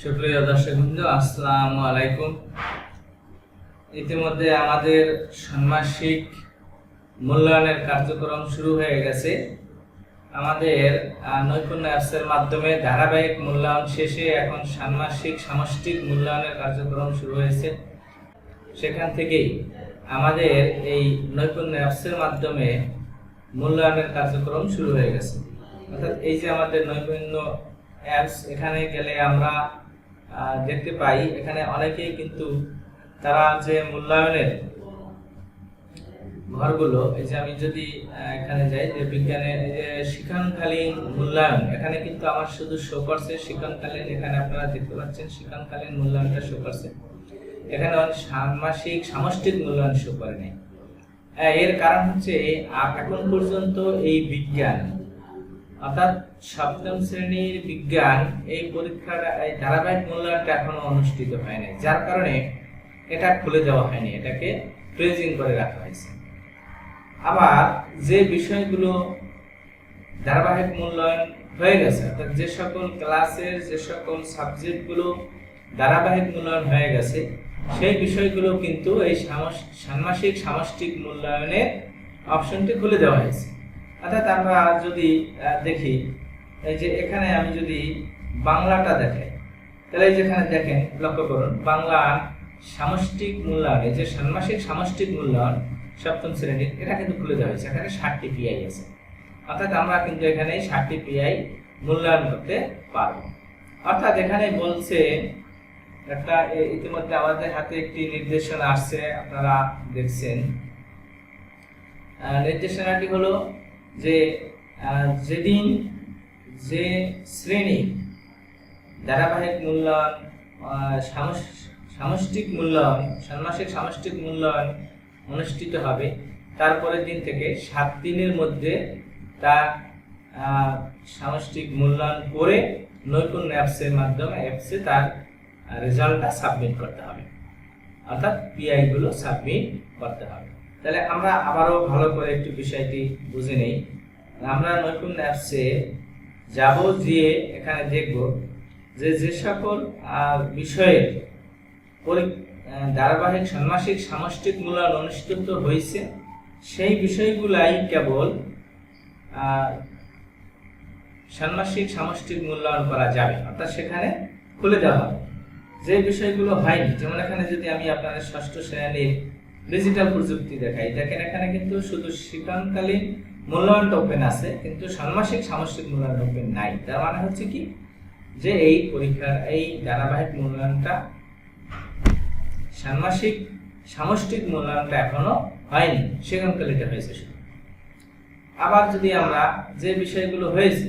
সুপ্রিয় দর্শক বৃন্দ আসসালামু আলাইকুম। ইতিমধ্যে আমাদের ষান্মাসিক মূল্যায়নের কার্যক্রম শুরু হয়ে গেছে। আমাদের নৈপুণ্য অ্যাপসের মাধ্যমে ধারাবাহিক মূল্যায়ন শেষে এখন ষান্মাসিক সামষ্টিক মূল্যায়নের কার্যক্রম শুরু হয়েছে। সেখান থেকেই আমাদের এই নৈপুণ্য অ্যাপসের মাধ্যমে মূল্যায়নের কার্যক্রম শুরু হয়ে গেছে। অর্থাৎ এই যে আমাদের নৈপুণ্য অ্যাপস এখানে গেলে আমরা দেখতে পাই। এখানে অনেকেই কিন্তু তারা যে মূল্যায়নের ঘরগুলো, এই যে আমি যদি এখানে যাই, যে বিজ্ঞানের এই যে শিক্ষণকালীন মূল্যায়ন, এখানে কিন্তু আমার শুধু শো করছে শিক্ষণকালীন এখানে আপনারা দেখতে পাচ্ছেন শিক্ষণকালীন মূল্যায়নটা শো করছে। এখানে অনেক ষান্মাসিক সামষ্টিক মূল্যায়ন শো করে নেই। এর কারণ হচ্ছে এখন পর্যন্ত এই বিজ্ঞান অর্থাৎ সপ্তম শ্রেণির বিজ্ঞান এই পরীক্ষার এই ধারাবাহিক মূল্যায়নটা এখনও অনুষ্ঠিত হয়নি যার কারণে এটা খুলে দেওয়া হয়নি, এটাকে ফ্রিজিং করে রাখা হয়েছে। আবার যে বিষয়গুলো ধারাবাহিক মূল্যায়ন হয়ে গেছে, অর্থাৎ যে সকল ক্লাসের, যে সকল সাবজেক্টগুলো ধারাবাহিক মূল্যায়ন হয়ে গেছে, সেই বিষয়গুলো কিন্তু এই ষান্মাসিক সামষ্টিক মূল্যায়নের অপশনটি খুলে দেওয়া হয়েছে। অর্থাৎ আমরা যদি দেখি, এই যে এখানে আমি যদি বাংলাটা দেখাই তাহলে যেখানে দেখেন, লক্ষ্য করুন, বাংলার সামষ্টিক মূল্যায়ন যে ষান্মাসিক সামষ্টিক মূল্যায়ন সপ্তম শ্রেণির, এটা কিন্তু খুলে দেওয়া হয়েছে, এখানে ষাটটি পিআই আছে। অর্থাৎ আমরা কিন্তু এখানে ষাটটি পিআই মূল্যায়ন করতে পারব। অর্থাৎ এখানে বলছে, একটা ইতিমধ্যে আমাদের হাতে একটি নির্দেশনা আসছে, আপনারা দেখছেন। নির্দেশনাটি হলো যে যেদিন যে শ্রেণি ধারাবাহিক মূল্যায়ন সামষ্টিক মূল্যায়ন ষান্মাসিক সামষ্টিক মূল্যায়ন অনুষ্ঠিত হবে তারপরের দিন থেকে সাত দিনের মধ্যে আহ, সামষ্টিক মূল্যায়ন করে নৈপুণ্য অ্যাপসের মাধ্যমে অ্যাপসে তার রেজাল্টটা সাবমিট করতে হবে। অর্থাৎ পিআইগুলো সাবমিট করতে হবে। তাহলে আমরা আবারও ভালো করে একটু বিষয়টি বুঝে নেই। আমরা নৈপুণ্য অ্যাপসে যাব, গিয়ে এখানে দেখব যে যে সকল বিষয়ের ধারাবাহিক ষান্মাসিক সামষ্টিক মূল্যায়ন অনুষ্ঠিত হয়েছে, সেই বিষয়গুলাই কেবল ষান্মাসিক সামষ্টিক মূল্যায়ন করা যাবে। অর্থাৎ সেখানে খুলে দেওয়া হবে। যে বিষয়গুলো হয়নি, যেমন এখানে যদি আমি আপনাদের ষষ্ঠ শ্রেণির ডিজিটাল প্রযুক্তি দেখাই দেখেন এখানে কিন্তু শুধু শিক্ষণকালীন মূল্যায়নটা ওপেন আছে, কিন্তু ষান্মাসিক সামষ্টিক মূল্যায়ন ওপেন নাই। তার মানে হচ্ছে কি? যে এই পরীক্ষার এই ধারাবাহিক মূল্যায়নটা, ষান্মাসিক সামষ্টিক মূল্যায়নটা এখনও হয়নি সেখানকালিটা হয়েছে শুধু। আবার যদি আমরা যে বিষয়গুলো হয়েছে,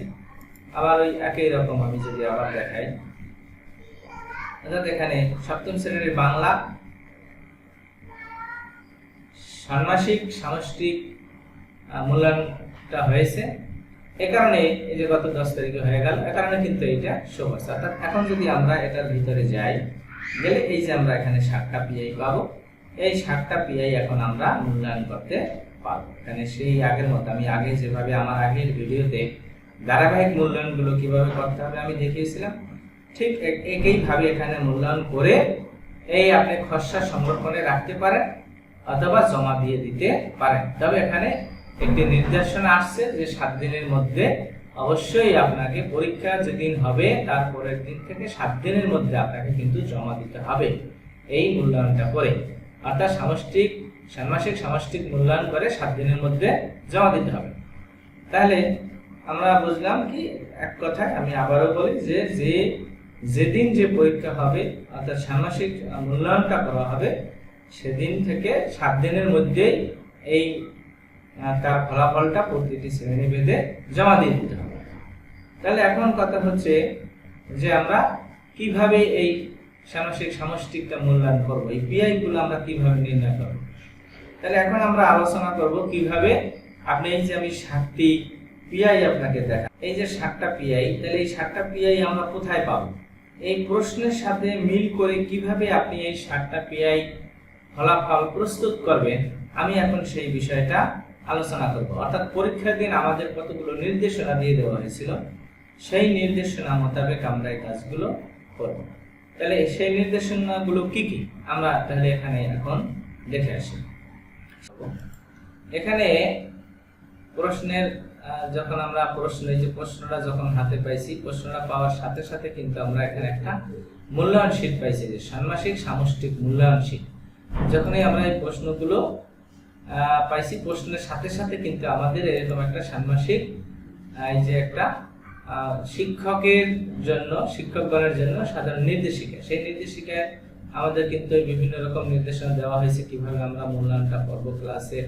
আবার ওই একই রকম আমি যদি আবার দেখাই। অর্থাৎ এখানে সপ্তম শ্রেণির বাংলা ষান্মাসিক, সামষ্টিক মূল্যায়নটা হয়েছে। এ কারণে এই যে গত দশ তারিখে হয়ে গেল, এ কারণে কিন্তু এটা শো অর্থাৎ এখন যদি আমরা এটার ভিতরে যাই, গেলে এই যে আমরা এখানে সাতটা পিআই পাবো। এই সাতটা পিআই এখন আমরা মূল্যায়ন করতে পারব। এখানে সেই আগের মতো, আমি আগে যেভাবে আমার আগের ভিডিওতে ধারাবাহিক মূল্যায়নগুলো কীভাবে করতে হবে আমি দেখিয়েছিলাম, ঠিক এক- একইভাবে এখানে মূল্যায়ন করে এই আপনি খসড়া সংরক্ষণে রাখতে পারেন। অথবা জমা দিয়ে দিতে পারেন। তবে এখানে একটি নির্দেশনা আসছে যে সাত দিনের মধ্যে অবশ্যই আপনাকে পরীক্ষা যেদিন হবে তারপরের দিন থেকে সাত দিনের মধ্যে আপনাকে কিন্তু জমা দিতে হবে এই মূল্যায়নটা করে। অর্থাৎ সামষ্টিক, ষান্মাসিক সামষ্টিক মূল্যায়ন করে সাত দিনের মধ্যে জমা দিতে হবে। তাহলে আমরা বুঝলাম কি, এক কথায় আমি আবারও বলি যে যে যেদিন যে পরীক্ষা হবে, অর্থাৎ ষান্মাসিক মূল্যায়নটা করা হবে সেদিন থেকে সাত দিনের মধ্যেই এই তার ফলাফলটা প্রতিটি শ্রেণি ভেদে জমা দিয়ে দিতে হবে। তাহলে এখন কথা হচ্ছে যে আমরা কীভাবে এই ষান্মাসিক সামষ্টিকটা মূল্যায়ন করব, এই পিআই গুলো আমরা কীভাবে নির্ণয় করব? তাহলে এখন আমরা আলোচনা করব কীভাবে আপনি এই যে আমি সাতটি পিআই আপনাকে দেখা, এই যে সাতটা পিআই তাহলে এই সাতটা পিআই আমরা কোথায় পাবো? এই প্রশ্নের সাথে মিল করে কীভাবে আপনি এই সাতটা পিআই ফলাফল প্রস্তুত করবেন আমি এখন সেই বিষয়টা আলোচনা করব। অর্থাৎ পরীক্ষার দিন আমাদের কতগুলো নির্দেশনা দিয়ে দেওয়া হয়েছিল, সেই নির্দেশনা মোতাবেক আমরা এই কাজগুলো করব। তাহলে সেই নির্দেশনাগুলো কি কি? আমরা তাহলে এখানে এখন দেখে আসি। এখানে প্রশ্নের যখন আমরা প্রশ্ন যে প্রশ্নটা যখন হাতে পাইছি, প্রশ্নটা পাওয়ার সাথে সাথে কিন্তু আমরা এখানে একটা মূল্যায়ন শীট পাইছি যে ষান্মাসিক সামষ্টিক মূল্যায়ন শীট যখনই আমরা এই প্রশ্নগুলো পাইছি, প্রশ্নের সাথে সাথে কিন্তু আমাদের এরকম একটা ষান্মাসিক এই যে একটা শিক্ষকের জন্য শিক্ষকগণের জন্য সাধারণ নির্দেশিকা। সেই নির্দেশিকায় আমাদের কিন্তু বিভিন্ন রকম নির্দেশনা দেওয়া হয়েছে, কীভাবে আমরা মূল্যায়নটা করব ক্লাসে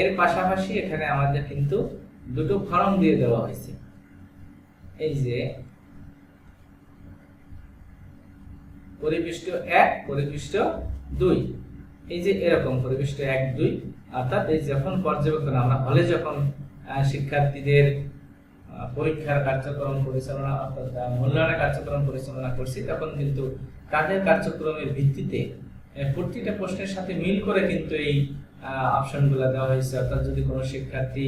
এর পাশাপাশি এখানে আমাদের কিন্তু দুটো ফর্ম দিয়ে দেওয়া হয়েছে। এই যে, পরিপৃষ্ট এক, পরিপৃষ্ট দুই, এই যে এরকম পরিবেশটা এক, দুই, অর্থাৎ এই যখন পর্যবেক্ষণ, আমরা হলে যখন শিক্ষার্থীদের পরীক্ষার কার্যক্রম পরিচালনা, অর্থাৎ মূল্যায়নের কার্যক্রম পরিচালনা করছি, তখন কিন্তু তাদের কার্যক্রমের ভিত্তিতে প্রতিটা প্রশ্নের সাথে মিল করে কিন্তু এই অপশনগুলো দেওয়া হয়েছে। অর্থাৎ যদি কোনো শিক্ষার্থী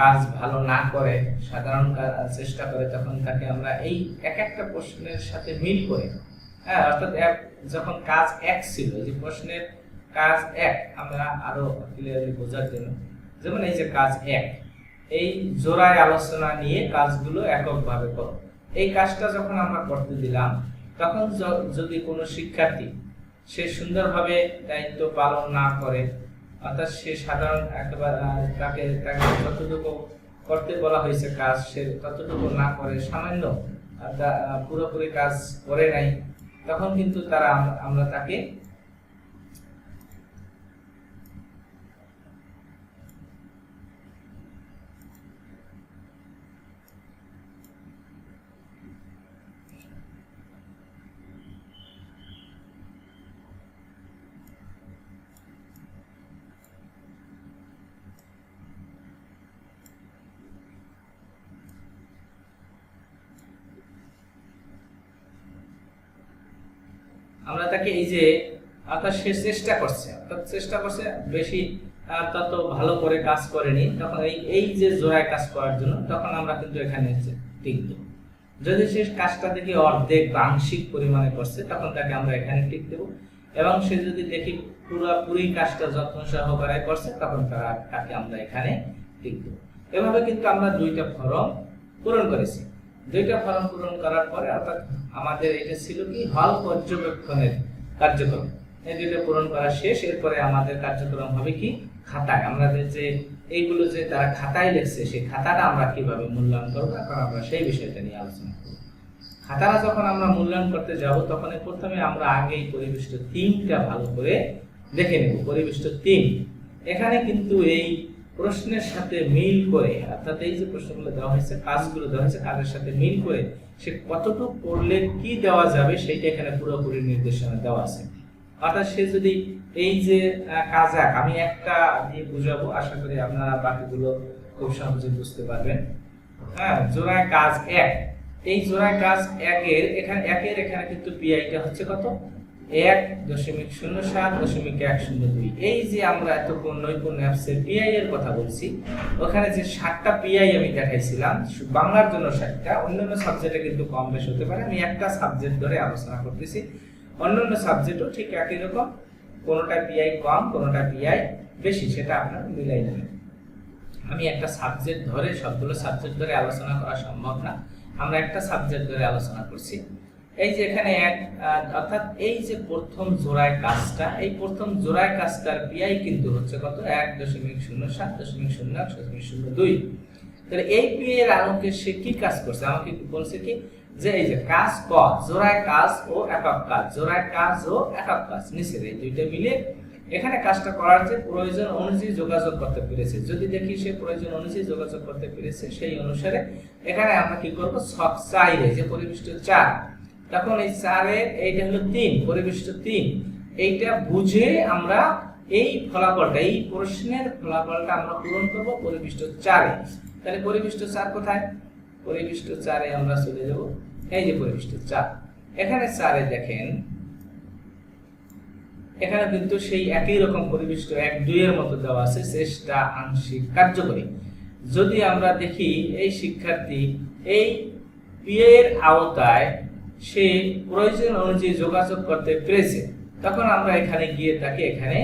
কাজ ভালো না করে, সাধারণ চেষ্টা করে, তখন তাকে আমরা এই এক একটা প্রশ্নের সাথে মিল করে হ্যাঁ অর্থাৎ এক- যখন কাজ এক ছিল যে প্রশ্নের কাজ এক, আমরা আরও ক্লিয়ারলি বোঝার জন্য, যেমন এই যে কাজ এক, এই জোড়ায় আলোচনা নিয়ে কাজগুলো এককভাবে করো। এই কাজটা যখন আমরা করতে দিলাম, তখন যদি কোনো শিক্ষার্থী সে সুন্দরভাবে দায়িত্ব পালন না করে, অর্থাৎ সে সাধারণ একেবারে তাকে তাকে যতটুকু করতে বলা হয়েছে কাজ, সে ততটুকু না করে, সামান্য পুরোপুরি কাজ করে নাই তখন কিন্তু তারা আম- আমরা তাকে আমরা তাকে এই যে অর্থাৎ সে চেষ্টা করছে, অর্থাৎ চেষ্টা করছে বেশি তত ভালো করে কাজ করেনি, তখন এই এই যে জোড়ায় কাজ করার জন্য, তখন আমরা কিন্তু এখানে হচ্ছে টিক যদি সে কাজটা দেখি অর্ধেক আংশিক পরিমাণে করছে, তখন তাকে আমরা এখানে টিক দেব। এবং সে যদি দেখি পুরোপুরি কাজটা যত্ন সহকারে করছে, তখন তারা তাকে আমরা এখানে টিক দেব। এভাবে কিন্তু আমরা দুইটা ফরম পূরণ করেছি। দুইটা ফর্ম পূরণ করার পরে অর্থাৎ আমাদের এটা ছিল কি হল পর্যবেক্ষণের কার্যক্রম। এই দুইটা পূরণ করা শেষ, এরপরে আমাদের কার্যক্রম হবে কি? খাতায়। আমাদের যে এইগুলো যে তারা খাতায় লিখছে, সেই খাতাটা আমরা কীভাবে মূল্যায়ন করব? এখন আমরা সেই বিষয়টা নিয়ে আলোচনা করব। খাতাটা যখন আমরা মূল্যায়ন করতে যাব, তখন প্রথমে আমরা আগে এই পরিবেষ্ট তিনটা ভালো করে দেখে নেব। পরিবেষ্ট তিন। এখানে কিন্তু এই প্রশ্নের সাথে মিল করে, অর্থাৎ এই যে প্রশ্নগুলো দেওয়া হয়েছে, কাজগুলো দেওয়া হয়েছে, কাজের সাথে মিল করে, সে কতটুকু করলে কি দেওয়া যাবে সেইটা এখানে পুরোপুরি নির্দেশনা দেওয়া আছে। অর্থাৎ সে যদি এই যে কাজ এক, আমি একটা দিয়ে বুঝাবো, আশা করি আপনারা বাকিগুলো খুব সহজে বুঝতে পারবেন। হ্যাঁ জোড়ায় কাজ এক। এই জোড়ায় কাজ একের, এখানে একের এখানে কিন্তু পিআইটা হচ্ছে কত? এক দশমিক শূন্য সাত দশমিক এক শূন্য দুই। এই যে আমরা এতক্ষণ নৈপুণ্য অ্যাপসের পিআই এর কথা বলছি, ওখানে যে সাতটা পিআই আমি দেখাইছিলাম বাংলার জন্য সাতটা, অন্যান্য সাবজেক্টে কিন্তু কম বেশ হতে পারে। আমি একটা সাবজেক্ট ধরে আলোচনা করতেছি। অন্যান্য সাবজেক্টও ঠিক একই রকম, কোনোটা পিআই কম, কোনোটা পিআই বেশি, সেটা আপনার মিলাই নেবেন। আমি একটা সাবজেক্ট ধরে, সবগুলো সাবজেক্ট ধরে আলোচনা করা সম্ভব না। আমরা একটা সাবজেক্ট ধরে আলোচনা করছি। এই যে এখানে এক অর্থাৎ এই যে প্রথম জোড়ায় কাজটা, এই প্রথম জোড়ায় কাজটার পিআই কিন্তু হচ্ছে কত? এক দশমিক শূন্য, সাত দশমিক শূন্য, এক দশমিক শূন্য দুই। তাহলে এই পিআই এর আলোকে সে কি কাজ করছে? আমাকে বলছে কি? যে এই যে কাজ ক, জোড়ায় কাজ ও একক কাজ, জোড়ায় কাজ ও একক কাজ, নিচের এই দুইটা মিলে এখানে কাজটা করার যে প্রয়োজন অনুযায়ী যোগাযোগ করতে পেরেছে। যদি দেখি সে প্রয়োজন অনুযায়ী যোগাযোগ করতে পেরেছে, সেই অনুসারে এখানে আমরা কি করব? সব চাইরে যে পরিবিষ্ট চার তখন এই চারের এইটা হলো তিন পরিবিষ্ট তিন। এইটা বুঝে আমরা এই ফলাফলটা, এই প্রশ্নের ফলাফলটা আমরা পূরণ করব পরিবিষ্ট চারে। তাহলে পরিবিষ্ট চার কোথায়? পরিবিষ্ট চারে আমরা চলে যাব এই যে পরিবিষ্ট চার। এখানে চারে দেখেন, এখানে কিন্তু সেই একই রকম পরিবিষ্ট এক দুইয়ের মতো দেওয়া আছে চেষ্টা আংশিক কার্যকরী। যদি আমরা দেখি এই শিক্ষার্থী এই পিএ এর আওতায় সে প্রয়োজন অনুযায়ী যোগাযোগ করতে পেরেছে, তখন আমরা এখানে গিয়ে তাকে এখানে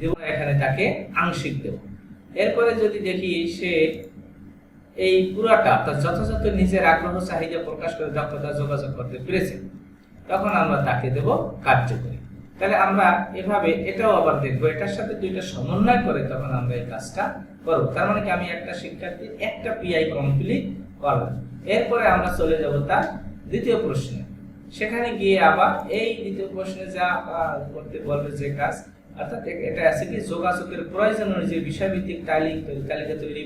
দেব, এখানে তাকে আংশিক দেব। এরপরে যদি দেখি সে এই পুরাটা অর্থাৎ যথাযথ নিজের আগ্রহ, চাহিদা প্রকাশ করে দক্ষতা যোগাযোগ করতে পেরেছে, তখন আমরা তাকে দেব কার্যকরী। তাহলে আমরা এভাবে এটাও আবার দেখব, এটার সাথে দুইটা সমন্বয় করে তখন আমরা এই কাজটা করব। তার মানে কি আমি একটা শিক্ষার্থী, একটা পিআই কমপ্লিট করলাম। এরপরে আমরা চলে যাব তার দ্বিতীয় প্রশ্নে, সেখানে গিয়ে আবার এই দ্বিতীয় প্রশ্নে যা করতে বলবে যে কাজ, অর্থাৎ এটা যোগাযোগের প্রয়োজন অনুযায়ী বিষয়ভিত্তিক তালিকা তালিকা তৈরি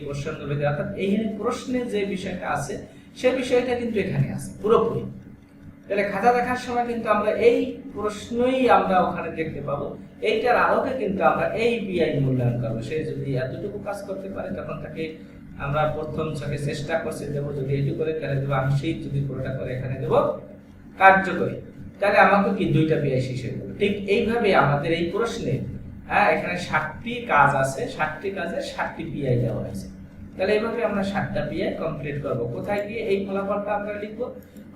অর্থাৎ এই প্রশ্নে যে বিষয়টা আছে, সে বিষয়টা কিন্তু এখানে আছে, পুরোপুরি। তাহলে খাতা দেখার সময় কিন্তু আমরা এই প্রশ্নই আমরা ওখানে দেখতে পাবো, এইটার আলোকে কিন্তু আমরা এই বিআই মূল্যায়ন করব, সে যদি এতটুকু কাজ করতে পারে, তখন তাকে আমরা প্রথম ছকে চেষ্টা করছি দেবো যদি এটু করে, তাহলে দেবো আংশিক যদি পুরোটা করে এখানে দেবো কার্যকরী। তাহলে আমাকে কি দুইটা হয়ে যাবে ঠিক এইভাবে আমাদের এই প্রশ্নে হ্যাঁ এখানে ষাটটি কাজ আছে ষাটটি কাজে ষাটটি পিআই দেওয়া হয়েছে। তাহলে এইভাবে আমরা ষাটটা পিআই কমপ্লিট করব। কোথায় গিয়ে এই ফলাফলটা আমরা লিখব?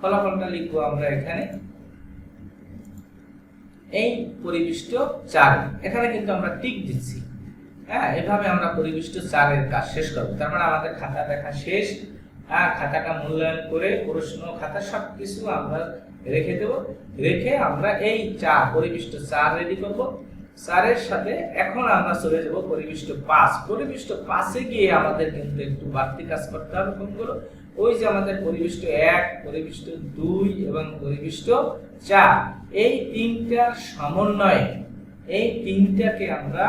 ফলাফলটা লিখব আমরা এখানে। এই পরিবিষ্ট চার। এখানে কিন্তু আমরা টিক দিচ্ছি। হ্যাঁ এভাবে আমরা পরিবিষ্ট চারের কাজ শেষ করব। তার মানে আমাদের খাতা দেখা শেষ। হ্যাঁ খাতাটা মূল্যায়ন করে, প্রশ্ন, খাতা সব কিছু আমরা রেখে দেব। রেখে আমরা এই চা পরিবিষ্ট চার রেডি করব। চারের সাথে এখন আমরা চলে যাব পরিবিষ্ট পাঁচ। পরিবিষ্ট পাঁচে গিয়ে আমাদের কিন্তু একটু বাড়তি কাজ করতে হবে কোনগুলো? ওই যে আমাদের পরিবিষ্ট এক পরিবিষ্ট দুই এবং পরিবিষ্ট চার। এই তিনটার সমন্বয়ে, এই তিনটাকে আমরা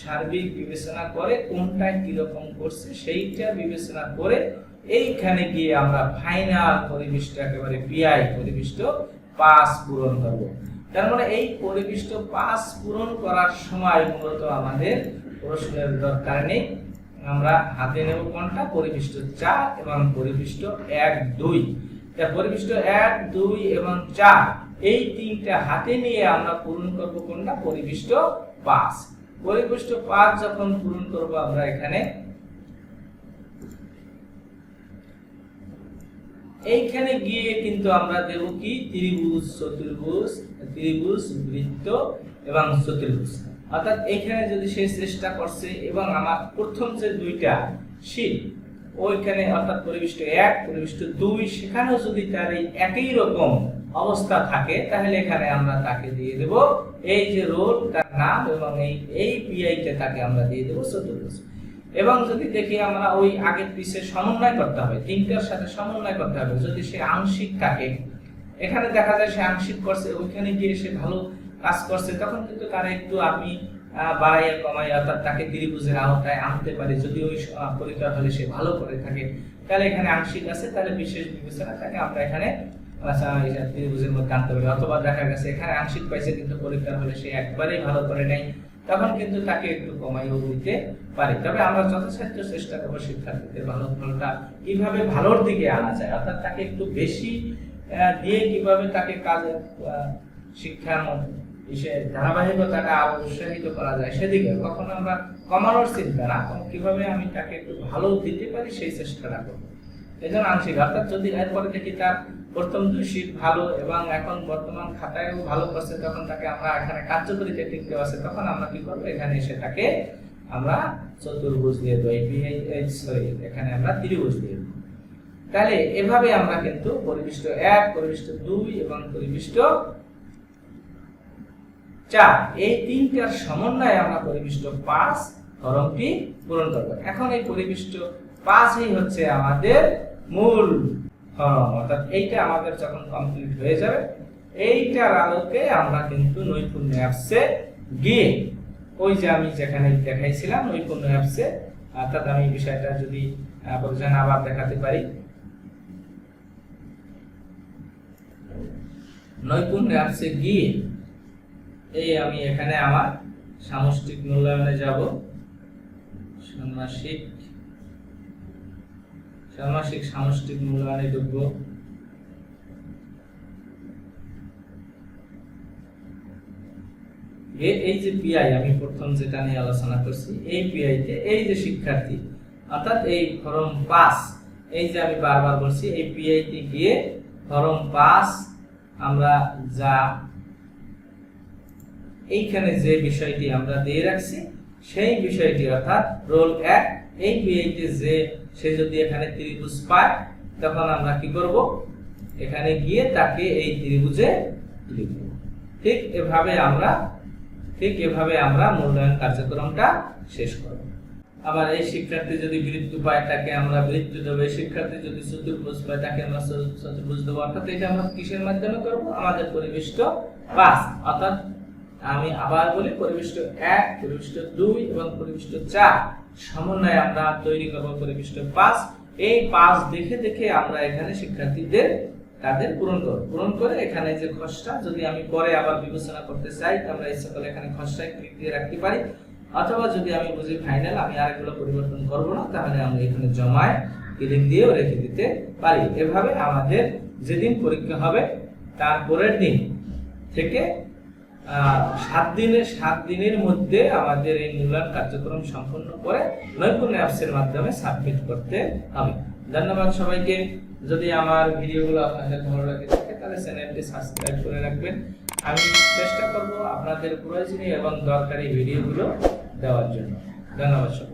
সার্বিক বিবেচনা করে কোনটা কীরকম করছে সেইটা বিবেচনা করে এইখানে গিয়ে আমরা ফাইনাল পরিবিষ্ট একেবারে পিআই পরিবিষ্ট পাস পূরণ করব। তার মানে এই পরিবিষ্ট পাস পূরণ করার সময় মূলত আমাদের প্রশ্নের দরকার নেই। আমরা হাতে নেব কোনটা? পরিবিষ্ট চার এবং পরিবিষ্ট এক দুই। তা পরিবিষ্ট এক, দুই এবং চার, এই তিনটা হাতে নিয়ে আমরা পূরণ করব কোনটা? পরিবিষ্ট পাঁচ পরিবিষ্ট পাঁচ যখন পূরণ করব আমরা এখানে, এইখানে গিয়ে কিন্তু আমরা দেব কি? ত্রিভুজ, চতুর্ভুজ, ত্রিভুজ, বৃত্ত এবং চতুর্ভুজ। অর্থাৎ এখানে যদি সে চেষ্টা করছে এবং আমার প্রথম যে দুইটা শীট, ওইখানে অর্থাৎ পরিবিষ্ট এক, পরিবিষ্ট দুই, সেখানেও যদি তার এই একই রকম অবস্থা থাকে তাহলে এখানে আমরা তাকে দিয়ে দেব। এই যে রোল তার নাম এবং এই এই পিআইটা তাকে আমরা দিয়ে দেব চতুর্ভুজ এবং যদি দেখি আমরা ওই আগের পিসে সমন্বয় করতে হবে তিনটার সাথে সমন্বয় করতে হবে। যদি সে আংশিক থাকে এখানে দেখা যায় সে আংশিক করছে ওইখানে গিয়ে সে ভালো কাজ করছে তখন কিন্তু তারা একটু আমি বাড়াইয়া কমাই অর্থাৎ তাকে ত্রিভুজের আওতায় আনতে পারে। যদি ওই আহ, পরীক্ষার হলে সে ভালো করে থাকে তাহলে এখানে আংশিক আছে তাহলে বিশেষ বিবেচনা তাকে আমরা এখানে ত্রিভুজের মধ্যে আনতে পারি অথবা দেখা গেছে এখানে আংশিক পাইছে, কিন্তু পরীক্ষার হলে সে একবারেই ভালো করে নেয়, তখন কিন্তু তাকে একটু কমাইও দিতে পারি। তবে আমরা যথাসাধ্য চেষ্টা করব শিক্ষার্থীদের ভালো ফলটা কীভাবে ভালোর দিকে আনা যায়, অর্থাৎ তাকে একটু বেশি দিয়ে কীভাবে তাকে কাজে শিক্ষার বিষয়ে, ধারাবাহিকতাটা আরও উৎসাহিত করা যায়, সেদিকে কখনো আমরা কমানোর চিন্তা না কীভাবে আমি তাকে একটু ভালো দিতে পারি, সেই চেষ্টাটা করব। এই জন্য আংশিক, অর্থাৎ যদি এরপরে দেখি তার প্রথম দুই শীত ভালো এবং এখন বর্তমান খাতায়ও ভালো করছে, তখন তাকে আমরা এখানে কার্যকরীতে টিকতে আছে, তখন আমরা কি করব? এখানে এসে তাকে আমরা চতুর্ভুজ দিয়ে দেবো সরি এখানে আমরা ত্রিভুজ দিয়ে দেবো। তাহলে এভাবে আমরা কিন্তু পরিবিষ্ট এক, পরিবিষ্ট দুই এবং পরিবিষ্ট চার, এই তিনটার সমন্বয়ে আমরা পরিবিষ্ট পাঁচ ফরমটি পূরণ করব। এখন এই পরিবিষ্ট পাঁচই হচ্ছে আমাদের মূল অর্থাৎ এইটা আমাদের যখন কমপ্লিট হয়ে যাবে, এইটার আলোকে আমরা কিন্তু নৈপুণ্য অ্যাপসে গিয়ে, ওই যে আমি যেখানে দেখাইছিলাম নৈপুণ্য অ্যাপসে অর্থাৎ আমি বিষয়টা যদি প্রয়োজন আবার দেখাতে পারি। নৈপুণ্য অ্যাপসে গিয়ে, এই আমি এখানে আমার সামষ্টিক মূল্যায়নে যাব। ষান্মাসিক ষান্মাসিক সামষ্টিক মূল্যায়নে এ- এই যে পিআই আমি প্রথম যেটা নিয়ে আলোচনা করছি, এই পিআই তে এই যে শিক্ষার্থী, অর্থাৎ এই ফরম পাস এই যে আমি বারবার বলছি, এই পিআই তে গিয়ে ফরম পাস আমরা যা এইখানে যে বিষয়টি আমরা দিয়ে রাখছি, সেই বিষয়টি অর্থাৎ রোল এক, এই বিআইতে যে সে যদি এখানে ত্রিভুজ পায়, তখন আমরা কি করব? এখানে গিয়ে তাকে এই ত্রিভুজে লিখব। ঠিক এভাবে আমরা, ঠিক এভাবে আমরা মূল্যায়ন কার্যক্রমটা শেষ করব। আবার এই শিক্ষার্থী যদি বৃত্তি পায়, তাকে আমরা বৃত্তি দেবো। এই শিক্ষার্থী যদি চতুর্ভুজ পায়, তাকে আমরা চতু- চতুর্ভুজ দেবো। অর্থাৎ এটা আমরা কিসের মাধ্যমে করব? আমাদের পরিবেষ্ট পাঁচ। অর্থাৎ আমি আবার বলি, পরিবেষ্ট এক, পরিবেষ্ট দুই এবং পরিবেষ্ট চার। সমন্বয়ে আমরা তৈরি করব পরিবেষ্ট পাস। এই পাস দেখে দেখে আমরা এখানে শিক্ষার্থীদের তাদের পূরণ করব। পূরণ করে এখানে যে খসড়া, যদি আমি পরে আবার বিবেচনা করতে চাই আমরা ইচ্ছা করলে এখানে খসড়ায় ক্লিক দিয়ে রাখতে পারি। অথবা যদি আমি বুঝি ফাইনাল আমি আরেকগুলো পরিবর্তন করব না, তাহলে আমরা এখানে জমায় ক্লিক দিয়েও রেখে দিতে পারি। এভাবে আমাদের যেদিন পরীক্ষা হবে, তার পরের দিন থেকে সাত দিনের সাত দিনের মধ্যে আমাদের এই মূল্যায়ন কার্যক্রম সম্পন্ন করে নৈপুণ্য অ্যাপসের মাধ্যমে সাবমিট করতে হবে। ধন্যবাদ সবাইকে। যদি আমার ভিডিওগুলো আপনাদের ভালো লাগে থাকে, তাহলে চ্যানেলটি সাবস্ক্রাইব করে রাখবেন। আমি চেষ্টা করব আপনাদের প্রয়োজনীয় এবং দরকারি ভিডিওগুলো দেওয়ার জন্য। ধন্যবাদ সবাই